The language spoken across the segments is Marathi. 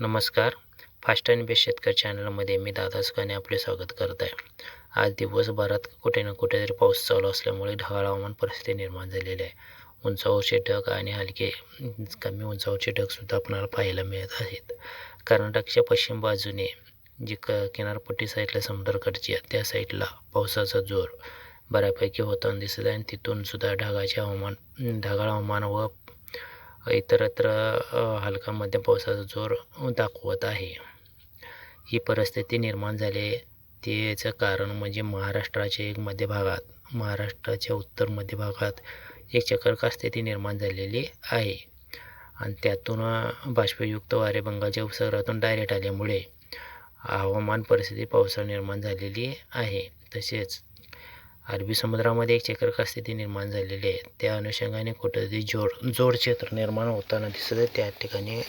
नमस्कार. फास्ट अँड बेस्ट शेतकरी चॅनलमध्ये मी दादा सुखाने आपले स्वागत करत आहे. आज दिवसभरात कुठे ना कुठेतरी पाऊस चालू असल्यामुळे ढगाळ हवामान परिस्थिती निर्माण झालेली आहे. उंचावरचे ढग आणि हलके कमी उंचावरचे ढगसुद्धा आपल्याला पाहायला मिळत आहेत. कर्नाटकच्या पश्चिम बाजूने जी क किनारपट्टी साईडला समुद्राकडची आहे त्या साईडला पावसाचा जोर बऱ्यापैकी होताना दिसत आहे आणि तिथूनसुद्धा ढगाचे हवामान ढगाळ हवामान व इतरत्र हलका मध्यम पावसाचा जोर दाखवत आहे. ही परिस्थिती निर्माण झाली. त्याचं कारण म्हणजे महाराष्ट्राच्या एक मध्य भागात महाराष्ट्राच्या उत्तर मध्य भागात एक चक्रकार स्थिती निर्माण झालेली आहे. आणि त्यातून बाष्पयुक्त वारे बंगालच्या उपसागरातून डायरेक्ट आल्यामुळे हवामान परिस्थिती पावसाळा निर्माण झालेली आहे. तसेच अरबी समुद्रामध्ये एक चक्रका स्थिती निर्माण झालेली आहे. त्या अनुषंगाने कुठेतरी जोड जोड क्षेत्र निर्माण होताना दिसत आहे. त्या ठिकाणी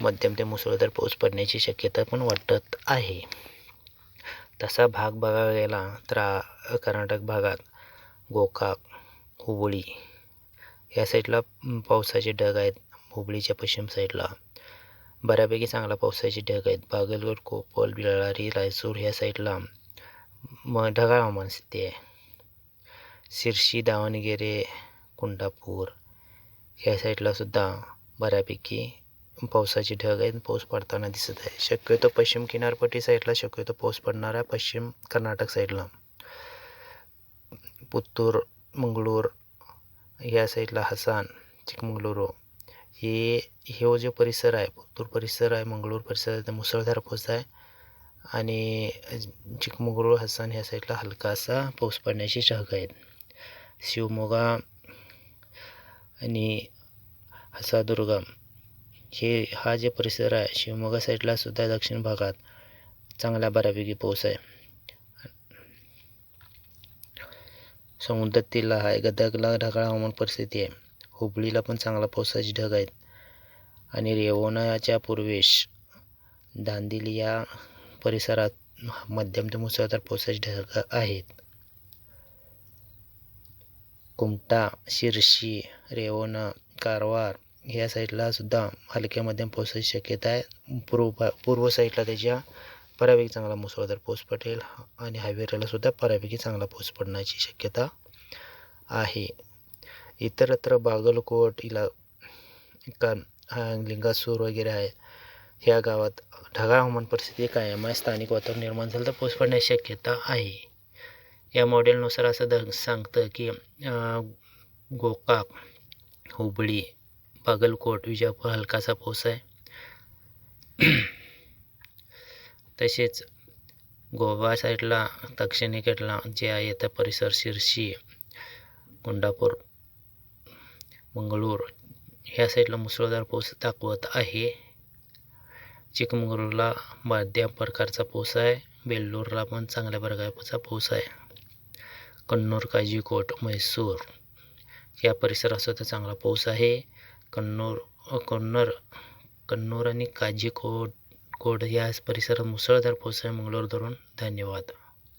मध्यम ते मुसळधार पाऊस पडण्याची शक्यता पण वाटत आहे. तसा भाग बघायला गेला तर कर्नाटक भागात गोकाक हुबळी या साईडला पावसाचे ढग आहेत. हुबळीच्या पश्चिम साईडला बऱ्यापैकी चांगला पावसाचे ढग आहेत. बागलगड कोपल बिळारी रायसूर ह्या साईडला म ढगाळ हवामान स्थिती आहे. शिर्शी दावणगेरे कुंडापूर ह्या साईडला सुद्धा बऱ्यापैकी पावसाचे ढग आहेत. पाऊस पडताना दिसत आहे. शक्यतो पश्चिम किनारपट्टी साईडला शक्यतो पाऊस पडणार आहे. पश्चिम कर्नाटक साईडला. पुत्तूर मंगळूर या साईडला हसन चिकमंगळुरू हे हे जो परिसर आहे पुत्तूर परिसर आहे मंगळूर परिसर आहे ते मुसळधार पाऊस आहे. आणि चिकमंगळूर हसन ह्या साईडला हलकासा पाऊस पडण्याची शक्यता आहेत. शिवमोगा आणि हसादुर्गम हे हा जे परिसर आहे शिवमोगा साईडला सुद्धा दक्षिण भागात चांगला बऱ्यापैकी पाऊस आहे. समुद्रातील आहे. गदगला ढगाळ हवामान परिस्थिती आहे. हुबळीला पण चांगला पावसाचे ढग आहेत. आणि रेवणाच्या पूर्वेश दांदिली या परिसरात मध्यम ते मुसळधार पावसाचे ढग आहेत. कुमटा शिर्शी रेवण कारवार ह्या साईडला सुद्धा हलक्या मध्यम पावसाची शक्यता आहे पूर्व भा पूर्व साईडला त्याच्या बऱ्यापैकी चांगला मुसळधार पाऊस पडेल आणि हायवेला सुद्धा बऱ्यापैकी चांगला पाऊस पडण्याची शक्यता आहे. इतरत्र बागलकोट इला कान लिंगासूर वगैरे आहे. ह्या गावात ढगाळ हवामान परिस्थिती कायम आहे. स्थानिक वातावरण निर्माण झालं तर पाऊस पडण्याची शक्यता आहे. या मॉडेलनुसार असं द सांगतं की गोकाक हुबळी बागलकोट विजापूर हलकासा पाऊस आहे. तसेच गोवा साईडला दक्षिणेकडला जे आहे त्या परिसर शिर्शी कोंडापूर मंगळूर ह्या साईडला मुसळधार पाऊस दाखवत आहे. चिकमंगळूरला मध्यम प्रकारचा पाऊस आहे. बेल्लोरला पण चांगल्या प्रकारचा पाऊस आहे. कन्नूर काजीकोट म्हैसूर. या परिसरात सुद्धा चांगला पाऊस आहे. कन्नूर कन्नर कन्नूर आणि काजीकोट कोट या परिसरात मुसळधार पाऊस आहे. मंगळूर धरून धन्यवाद.